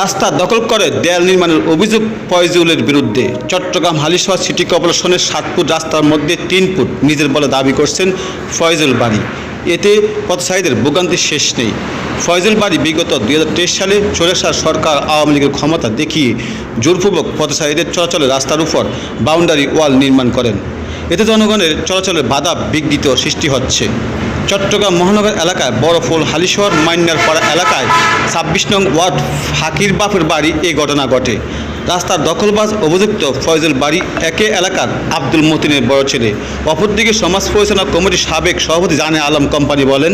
রাস্তা দখল করে দেয়াল নির্মাণের অভিযোগ ফয়জুলের বিরুদ্ধে। চট্টগ্রাম হালিশহর সিটি কর্পোরেশনের সাত ফুট রাস্তার মধ্যে তিন ফুট নিজের বলে দাবি করছেন ফয়জুল বাড়ি। এতে পথচারীদের ভোগান্তি শেষ নেই। ফয়জুল বাড়ি বিগত দুই হাজার তেইশ সালে চোরেশার সরকার আওয়ামী লীগের ক্ষমতা দেখিয়ে জোরপূর্বক পথচারীদের চলাচলের রাস্তার উপর বাউন্ডারি ওয়াল নির্মাণ করেন। এতে জনগণের চলাচলের বাধা বিঘ্নিত সৃষ্টি হচ্ছে। চট্টগ্রাম মহানগর এলাকায় বড়ফুল হালিশহর মাইনার পাড়া এলাকায় ছাব্বিশ নং ওয়ার্ড ফাকির বাপের বাড়ি এই ঘটনা ঘটে। রাস্তার দখলবাজ অভিযুক্ত ফয়জুল বাড়ি একে এলাকার আব্দুল মতিনের বড় ছেলে। অপরদিকে সমাজ পরিচালনা কমিটির সাবেক সভাপতি জানে আলম কোম্পানি বলেন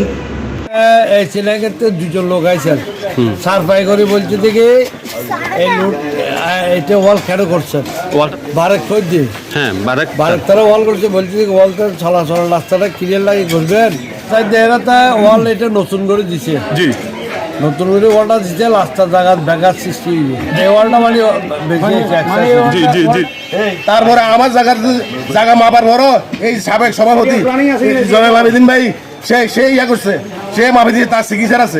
এই ছেলেকে তো দুজন লোক আইছেন। সারফাই করে বলছে দেখে এই লুট এটা ওয়াল কেন করছেন? বারেক খোঁজ দিয়ে হ্যাঁ বারেক। বারেক তারা ওয়াল করছে বলছে দেখে ওয়াল তো চলাচল রাস্তাটা ক্লিয়ার লাগে করবেন তাই দেখা ওয়াল এটা নতুন করে দিছে। জি। নতুন করে ওয়ালটা দিছে রাস্তার জায়গা ব্যাঘাত সৃষ্টি এই ওয়ালটা মানে। জি জি জি। তারপরে আমার জায়গার জায়গা মাপার বড় এই সাবেক সভাপতি জনাব আবেদিন ভাই সে সে ইয়া করছে সে মাপে দিয়ে তার চিকিৎসার আছে।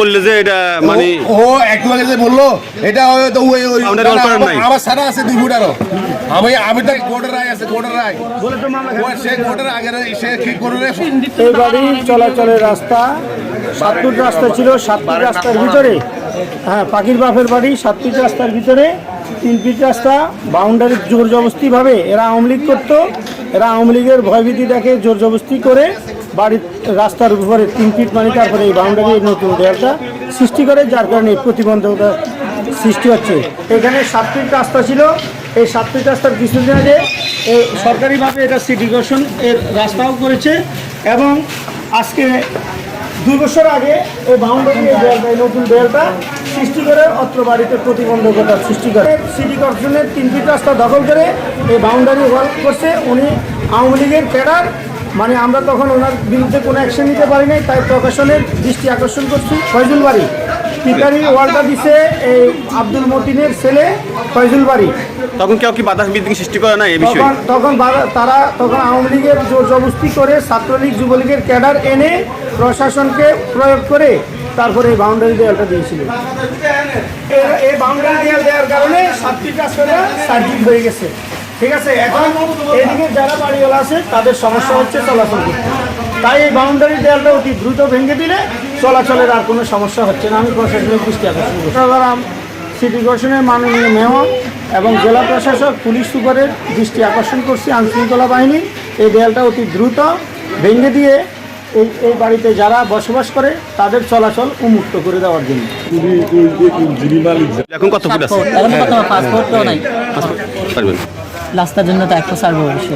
বললে যে এটা মানে ও ও একটু আগে যে বলল এটা। আমার সারা আছে দুই ফুট আরও। আমি আমি তো কোর্টের রায় আছে, কোর্টের রায়। সে কোর্টের আগে সে কি করবে এই বাড়ি চলাচলের রাস্তা সাত রাস্তা ছিল সাত রাস্তার ভিতরে। হ্যাঁ পাখির বাপের বাড়ি সাত ফিট রাস্তার ভিতরে, তিন ফিট রাস্তা বাউন্ডারি জোর জবস্তি ভাবে এরা আওয়ামী লীগ করতো। এরা আওয়ামী লীগের ভয়ভীতি দেখে জোর জবস্তি করে বাড়ির রাস্তার উপরে তিন ফিট মানে তারপরে এই বাউন্ডারি নতুন দেয়ালটা সৃষ্টি করে, যার কারণে প্রতিবন্ধকতা সৃষ্টি হচ্ছে। এখানে সাত ফিট রাস্তা ছিল এই সাতটি রাস্তার কিছুদিন আগে সরকারিভাবে এটা সিটি কর্পোরেশন এর রাস্তাও করেছে এবং আজকে দুই বছর আগে এই বাউন্ডারি এই নতুন দেয়ালটা সৃষ্টি করে অত্র বাড়িতে প্রতিবন্ধকতা সৃষ্টি করে। সিটি কর্পোরেশনের তিনটি রাস্তা দখল করে এই বাউন্ডারি ওয়াল করছে। উনি আওয়ামী লীগের ক্যাডার। মানে আমরা তখন ওনার বিরুদ্ধে কোনো অ্যাকশন নিতে পারি নাই তাই প্রকাশনের দৃষ্টি আকর্ষণ করছি। ফয়জুল বাড়ি পিকারি ওয়ালটা দিছে এই আব্দুল মতিনের ছেলে ফয়জুল বাড়ি তখন কেউ কি বাধা বিদ্যুৎ সৃষ্টি করে না এই বিষয়ে? তখন তারা তখন আওয়ামী লীগের জোর জবস্তি করে ছাত্রলীগ যুবলীগের ক্যাডার এনে প্রশাসনকে প্রয়োগ করে তারপরে এই বাউন্ডারি দেয়ালটা দিয়েছিল। এই বাউন্ডারি দেয়াল দেওয়ার কারণে সাতটি রাস্তাটা সার্কিট হয়ে গেছে। ঠিক আছে এখন এদিকে যারা বাড়িওয়ালা আছে তাদের সমস্যা হচ্ছে চলাচল করতে। তাই এই বাউন্ডারি দেয়ালটা অতি দ্রুত ভেঙে দিলে চলাচলের আর কোনো সমস্যা হচ্ছে না। আমি প্রশাসনের দৃষ্টি আকর্ষণ করছি সিটি কর্পোরেশনের মাননীয় মেয়র এবং জেলা প্রশাসক পুলিশ সুপারের দৃষ্টি আকর্ষণ করছি আইনশৃঙ্খলা বাহিনী। এই দেয়ালটা অতি দ্রুত ভেঙে দিয়ে এই এই বাড়িতে যারা বসবাস করে তাদের চলাচল উন্মুক্ত করে দেওয়ার জন্য। এখন কত ফুট আছে? এখন তো বর্তমানে পাসপোর্টও নাই। পারবেন রাস্তার জন্য তো একটা সার্ভ হয়েছে